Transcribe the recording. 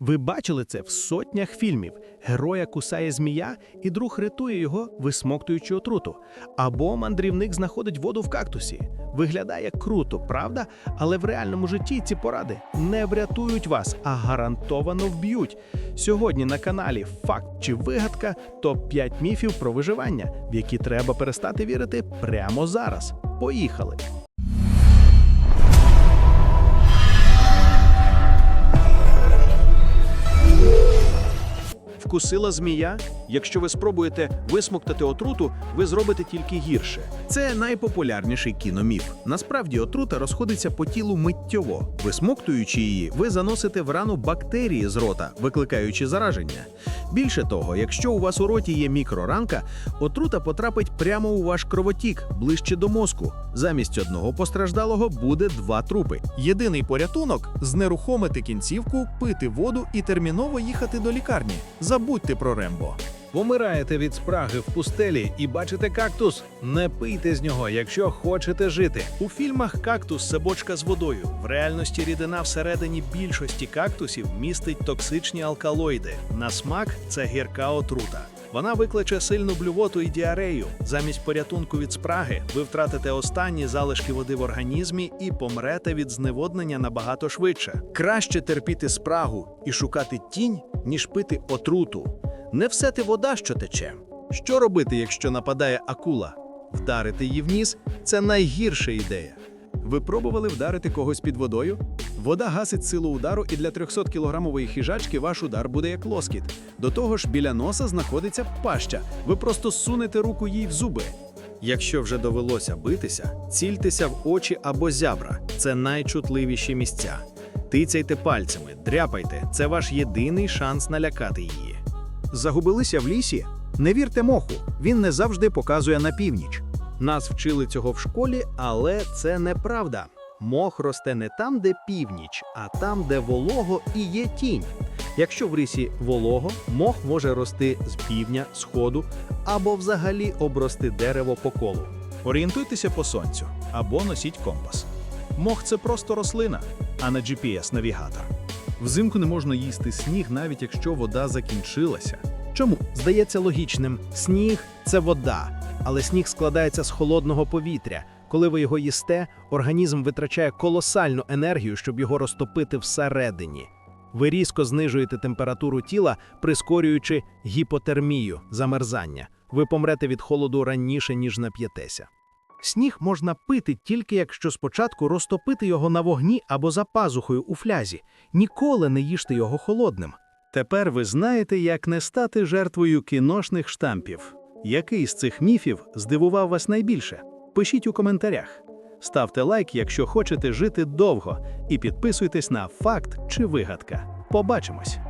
Ви бачили це в сотнях фільмів. Героя кусає змія, і друг рятує його, висмоктуючи отруту. Або мандрівник знаходить воду в кактусі. Виглядає круто, правда? Але в реальному житті ці поради не врятують вас, а гарантовано вб'ють. Сьогодні на каналі Факт чи вигадка топ 5 міфів про виживання, в які треба перестати вірити прямо зараз. Поїхали! Вкусила змія. Якщо ви спробуєте висмоктати отруту, ви зробите тільки гірше. Це найпопулярніший кіноміф. Насправді отрута розходиться по тілу миттєво. Висмоктуючи її, ви заносите в рану бактерії з рота, викликаючи зараження. Більше того, якщо у вас у роті є мікроранка, отрута потрапить прямо у ваш кровотік, ближче до мозку. Замість одного постраждалого буде два трупи. Єдиний порятунок знерухомити кінцівку, пити воду і терміново їхати до лікарні. Забудьте про Рембо. Помираєте від спраги в пустелі і бачите кактус? Не пийте з нього, якщо хочете жити. У фільмах кактус це бочка з водою. В реальності рідина всередині більшості кактусів містить токсичні алкалоїди. На смак це гірка отрута. Вона викличе сильну блювоту і діарею. Замість порятунку від спраги ви втратите останні залишки води в організмі і помрете від зневоднення набагато швидше. Краще терпіти спрагу і шукати тінь, ніж пити отруту. Не все те вода, що тече. Що робити, якщо нападає акула? Вдарити її в ніс це найгірша ідея. Ви пробували вдарити когось під водою? Вода гасить силу удару, і для 300 кілограмової хижачки ваш удар буде як лоскіт. До того ж, біля носа знаходиться паща. Ви просто сунете руку їй в зуби. Якщо вже довелося битися, цільтеся в очі або зябра. Це найчутливіші місця. Тицяйте пальцями, дряпайте. Це ваш єдиний шанс налякати її. Загубилися в лісі? Не вірте моху, він не завжди показує на північ. Нас вчили цього в школі, але це неправда. Мох росте не там, де північ, а там, де волого і є тінь. Якщо в лісі волого, мох може рости з півдня, сходу або взагалі обрости дерево по колу. Орієнтуйтеся по сонцю або носіть компас. Мох це просто рослина, а не GPS-навігатор. Взимку не можна їсти сніг, навіть якщо вода закінчилася. Чому? Здається логічним, сніг це вода, але сніг складається з холодного повітря. Коли ви його їсте, організм витрачає колосальну енергію, щоб його розтопити всередині. Ви різко знижуєте температуру тіла, прискорюючи гіпотермію, замерзання. Ви помрете від холоду раніше, ніж нап'єтеся. Сніг можна пити тільки якщо спочатку розтопити його на вогні або за пазухою у флязі. Ніколи не їжте його холодним. Тепер ви знаєте, як не стати жертвою кіношних штампів. Який з цих міфів здивував вас найбільше? Пишіть у коментарях. Ставте лайк, якщо хочете жити довго, і підписуйтесь на факт чи вигадка. Побачимось!